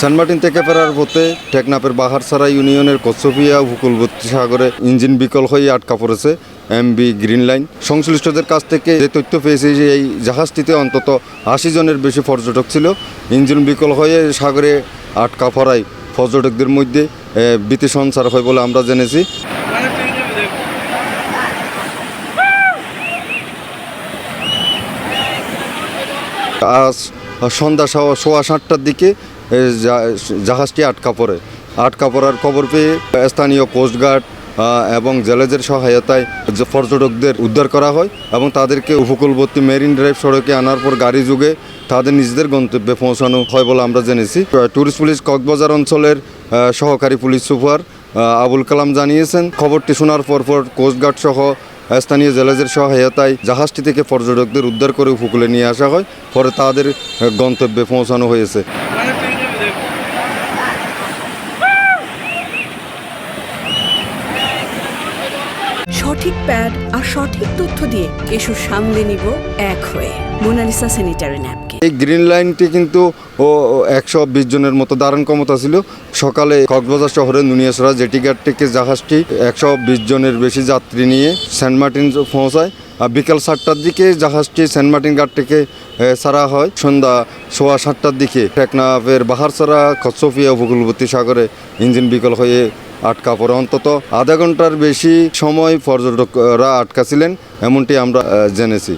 Saint Martin থেকে ফেরার পথে টেকনাপের বাহারসারা ইউনিয়নের কচ্ছপিয়া উপকূলবর্তী সাগরে ইঞ্জিন বিকল হয়ে আটকা পড়েছে এমবি গ্রিন লাইন সংশ্লিষ্টদের কাছ থেকে যে তথ্য পেয়েছি যে এই জাহাজটিতে অন্তত আশি জনের বেশি পর্যটক ছিল। ইঞ্জিন বিকল হয়ে সাগরে আটকা পড়ায় পর্যটকদের মধ্যে ভীতি সঞ্চার হয় বলে আমরা জেনেছি। আজ সন্ধ্যা সোয়া সাতটার দিকে জাহাজটি আটকা পড়ে। আটকা পড়ার খবর পেয়ে স্থানীয় কোস্টগার্ড এবং জেলেজের সহায়তায় পর্যটকদের উদ্ধার করা হয় এবং তাদেরকে উপকূলবর্তী মেরিন ড্রাইভ সড়কে আনার পর গাড়ি যুগে তাদের নিজেদের গন্তব্যে পৌঁছানো হয় বলে আমরা জেনেছি। ট্যুরিস্ট পুলিশ কক্সবাজার অঞ্চলের সহকারী পুলিশ সুপার আবুল কালাম জানিয়েছেন, খবরটি শোনার পর পর কোস্টগার্ড সহ স্থানীয় জেলেজের সহায়তায় জাহাজটি থেকে পর্যটকদের উদ্ধার করে উপকূলে নিয়ে আসা হয়। পরে তাদের গন্তব্যে পৌঁছানো হয়েছে। সঠিক প্যাড আর সঠিক তথ্য দিয়ে কেশু সামলে নিব এক হয়ে। মোনালিসা স্যানিটারি ন্যাপকে এই গ্রিন লাইনটি কিন্তু ও একশো বিশ জনের মতো ধারণ ক্ষমতা ছিল। সকালে কক্সবাজার শহরের নুনিয়াসরা জেটিঘাট থেকে জাহাজটি একশো বিশ জনের বেশি যাত্রী নিয়ে সেন্ট মার্টিন পৌঁছায়। আর বিকাল সাতটার দিকে জাহাজটি সেন্ট মার্টিন ঘাট থেকে ছাড়া হয়। সন্ধ্যা সোয়া সাতটার দিকে টেকনাফের বাহারসারা কচ্ছফিয়া উপকূলবর্তী সাগরে ইঞ্জিন বিকল হয়ে আটকা পড়ে। অন্তত আধা ঘণ্টার বেশি সময় পর্যটকরা আটকা ছিলেন এমনটি আমরা জেনেছি।